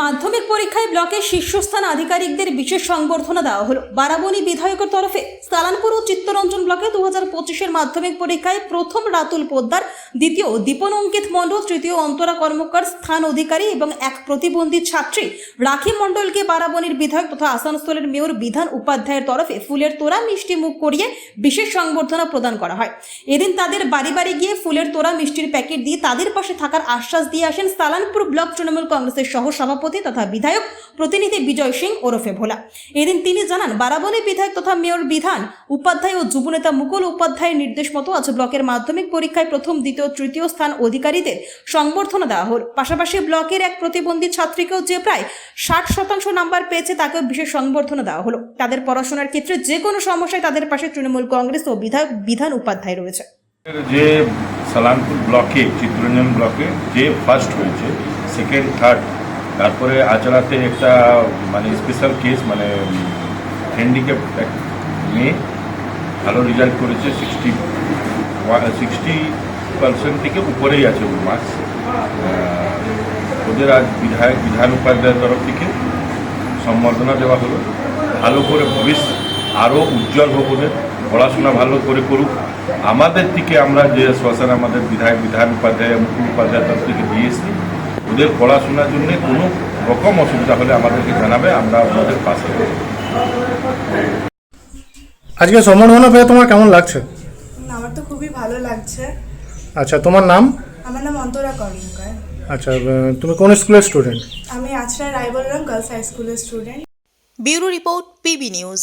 মাধ্যমিক পরীক্ষায় ব্লকে শীর্ষস্থান আধিকারিকদের বিশেষ সংবর্ধনা দেওয়া হলো। বারাবণী বিধায়কের তরফে সালানপুর ও চিত্তরঞ্জন ব্লকে দু হাজার পঁচিশের মাধ্যমিক পরীক্ষায় প্রথম রাতুল পোদ্দার, দ্বিতীয় দীপন অঙ্কিত মণ্ডল, তৃতীয় অন্তরা কর্মকার, স্থান অধিকারী এবং এক প্রতিবন্ধী ছাত্রী রাখি মণ্ডলকে বারাবণীর বিধায়ক তথা আসানসোলের মেয়র বিধান উপাধ্যায়ের তরফে ফুলের তোড়া, মিষ্টি মুখ করিয়ে বিশেষ সংবর্ধনা প্রদান করা হয়। এদিন তাদের বাড়ি বাড়ি গিয়ে ফুলের তোড়া, মিষ্টির প্যাকেট দিয়ে তাদের পাশে থাকার আশ্বাস দিয়ে আসেন সালানপুর ব্লক তৃণমূল কংগ্রেসের সহ সভাপতি তথা বিধায়ক প্রতিনিধি বিজয় সিং ওরফে ভোলা। এদিন তিনি জানান, বারাবণী বিধায়ক তথা মেয়র বিধান, উপাধ্যায় ও যুবনেতা মুকুল উপাধ্যায়ের নির্দেশ মতো আজ ব্লকের মাধ্যমিক পরীক্ষায় প্রথম, দ্বিতীয়, তৃতীয় স্থান অধিকারীদের সংবর্ধনা দেওয়া হল। পাশাপাশি ব্লকের এক প্রতিবন্ধী ছাত্রীকেও যে প্রায় ষাট শতাংশ নাম্বার পেয়েছে, তাকেও বিশেষ সংবর্ধনা দেওয়া হলো। তাদের পড়াশোনার ক্ষেত্রে যে কোনো সমস্যায় তাদের পাশে তৃণমূল কংগ্রেস ও বিধায়ক, বিধান উপাধ্যায় রয়েছে। যে সালানপুর ব্লকে চিত্তরঞ্জন ব্লকে যে ফার্স্ট হয়েছে সেকেন্ড থার্ড তারপরে আচরাতে একটা মানে স্পেশাল কেস মানে হ্যান্ডিক্যাপ মেয়ে ভালো রেজাল্ট করেছে সিক্সটি সিক্সটি পার্সেন্ট থেকে উপরেই আছে ওর মার্কস ওদের আজ বিধায়ক, বিধান উপাধ্যায়ের তরফ থেকে সম্বর্ধনা দেওয়া হলো। ভালো করে ভবিষ্যৎ আরও উজ্জ্বল হোক ওদের, পড়াশোনা ভালো করে করুক। আমাদের থেকে আমরা যে শ্মশান আমাদের বিধায়ক, বিধান উপাধ্যায় মুকুল উপাধ্যায় তরফ থেকে দিয়েছি ওদের পড়াশোনার জন্য কোনো রকম অসুবিধা হলে আমাদেরকে জানাবে আমরা ওদের পাশে আছি। আজকে সম্বর্ধনা পেয়ে তোমার কেমন লাগছে? আমার তো খুবই ভালো লাগছে। আচ্ছা তোমার নাম? আমার নাম অন্তরা কর্মকার। আচ্ছা তুমি কোন স্কুলের স্টুডেন্ট? আমি আছড়া রায়বলরাম গার্লস হাই স্কুলের student. Bureau report PB news.